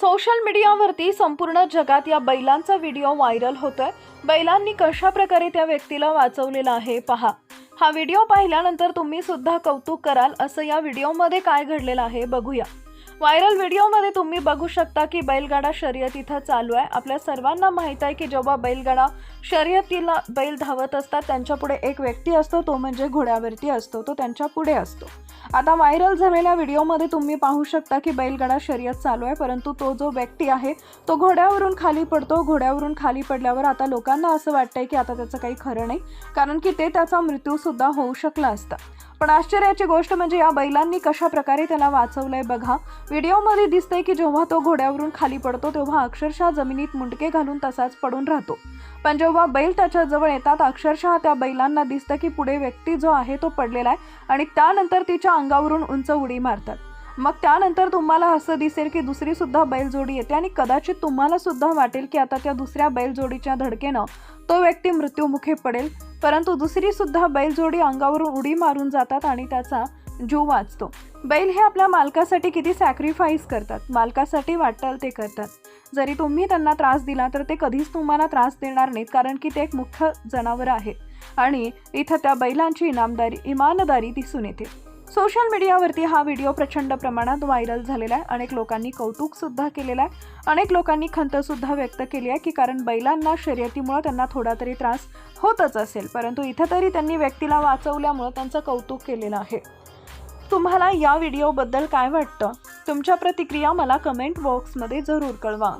Social मीडियावरती संपूर्ण जगात या बैलांचा व्हिडिओ व्हायरल होतोय. बैलांनी कशा प्रकारे त्या व्यक्तीला वाचवलेला आहे पहा. हा व्हिडिओ पाहिल्यानंतर तुम्ही सुद्धा कौतुक कराल असं या व्हिडिओमध्ये काय घडलेलं आहे बघूया. व्हायरल व्हिडिओमध्ये तुम्ही बघू शकता की बैलगाडा शर्यत इथं चालू आहे. आपल्या सर्वांना माहीत आहे की जेव्हा बैलगाडा शर्यतीला बैल धावत असतात त्यांच्या पुढे एक व्यक्ती असतो तो म्हणजे घोड्यावरती असतो तो त्यांच्या पुढे असतो. आता व्हायरल झालेल्या व्हिडिओमध्ये तुम्ही पाहू शकता की बैलगाडा शर्यत चालू आहे परंतु तो जो व्यक्ती आहे तो घोड्यावरून खाली पडतो. घोड्यावरून खाली पडल्यावर आता लोकांना असं वाटतंय की आता त्याचं काही खरं नाही कारण की ते त्याचा मृत्यूसुद्धा होऊ शकला असता. पण आश्चर्याची गोष्ट म्हणजे या बैलांनी कशा प्रकारे त्याला वाचवलंय बघा. व्हिडिओमध्ये दिसतंय की जेव्हा तो घोड्यावरून खाली पडतो तेव्हा अक्षरशः जमिनीत मुंडके घालून तसाच पडून राहतो. पण जेव्हा बैल त्याच्याजवळ येतात अक्षरशः त्या बैलांना दिसतं की पुढे व्यक्ती जो आहे तो पडलेला आहे आणि त्यानंतर तिच्या अंगावरून उंच उडी मारतात. मग त्यानंतर तुम्हाला असं दिसेल की दुसरी सुद्धा बैलजोडी येते आणि कदाचित तुम्हाला सुद्धा वाटेल की आता त्या दुसऱ्या बैलजोडीच्या धडकेनं तो व्यक्ती मृत्युमुखी पडेल. परंतु दुसरी सुद्धा बैलजोडी अंगावरून उडी मारून जातात आणि त्याचा जीव वाचतो. बैल हे आपल्या मालकासाठी किती सॅक्रिफाईस करतात. मालकासाठी वाटेल ते करतात. जरी तुम्ही त्यांना त्रास दिला तर ते कधीच तुम्हाला त्रास देणार नाहीत कारण की ते एक मुख्य जनावर आहे. आणि इथं त्या बैलांची इनामदारी इमानदारी दिसून येते. सोशल मीडियावरती हा व्हिडिओ प्रचंड प्रमाणात व्हायरल झालेला आहे. अनेक लोकांनी कौतुकसुद्धा केलेलं आहे. अनेक लोकांनी खंतसुद्धा व्यक्त केली आहे की कारण बैलांना शर्यतीमुळं त्यांना थोडा तरी त्रास होतच असेल. परंतु इथं तरी त्यांनी व्यक्तीला वाचवल्यामुळं त्यांचं कौतुक केलेलं आहे. तुम्हाला या व्हिडिओबद्दल काय वाटतं? तुमच्या प्रतिक्रिया मला कमेंट बॉक्समध्ये जरूर कळवा.